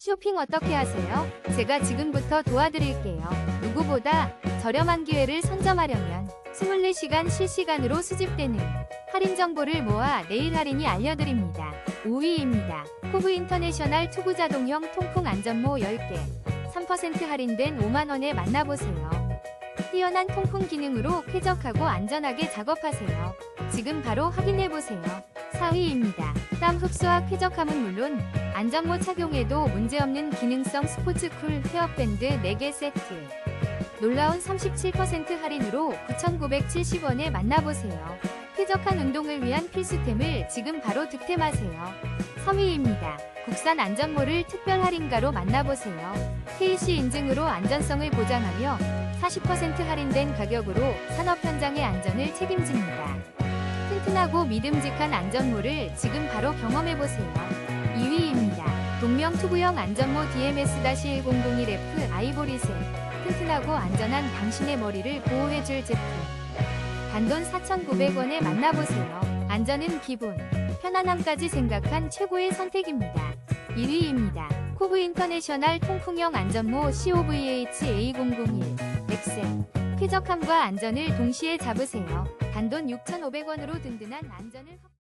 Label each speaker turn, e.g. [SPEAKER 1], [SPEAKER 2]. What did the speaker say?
[SPEAKER 1] 쇼핑 어떻게 하세요? 제가 지금부터 도와드릴게요. 누구보다 저렴한 기회를 선점하려면 24시간 실시간으로 수집되는 할인 정보를 모아 내일 할인이 알려드립니다. 5위입니다. 코브 인터내셔널 투구자동형 통풍 안전모 10개. 3% 할인된 5만원에 만나보세요. 뛰어난 통풍 기능으로 쾌적하고 안전하게 작업하세요. 지금 바로 확인해보세요. 4위입니다. 땀 흡수와 쾌적함은 물론 안전모 착용에도 문제없는 기능성 스포츠쿨 헤어밴드 4개 세트. 놀라운 37% 할인으로 9,970원에 만나보세요. 쾌적한 운동을 위한 필수템을 지금 바로 득템하세요. 3위입니다. 국산 안전모를 특별 할인가로 만나보세요. KC 인증으로 안전성을 보장하며 40% 할인된 가격으로 산업 현장의 안전을 책임집니다. 튼튼하고 믿음직한 안전모를 지금 바로 경험해보세요. 2위입니다. 동명 투구형 안전모 DMS-1001F 아이보리색. 튼튼하고 안전한 당신의 머리를 보호해줄 제품. 단돈 4,900원에 만나보세요. 안전은 기본, 편안함까지 생각한 최고의 선택입니다. 1위입니다. 코브 인터내셔널 통풍형 안전모 COVH A001 엑셀. 쾌적함과 안전을 동시에 잡으세요. 단돈 6,500원으로 든든한 안전을 확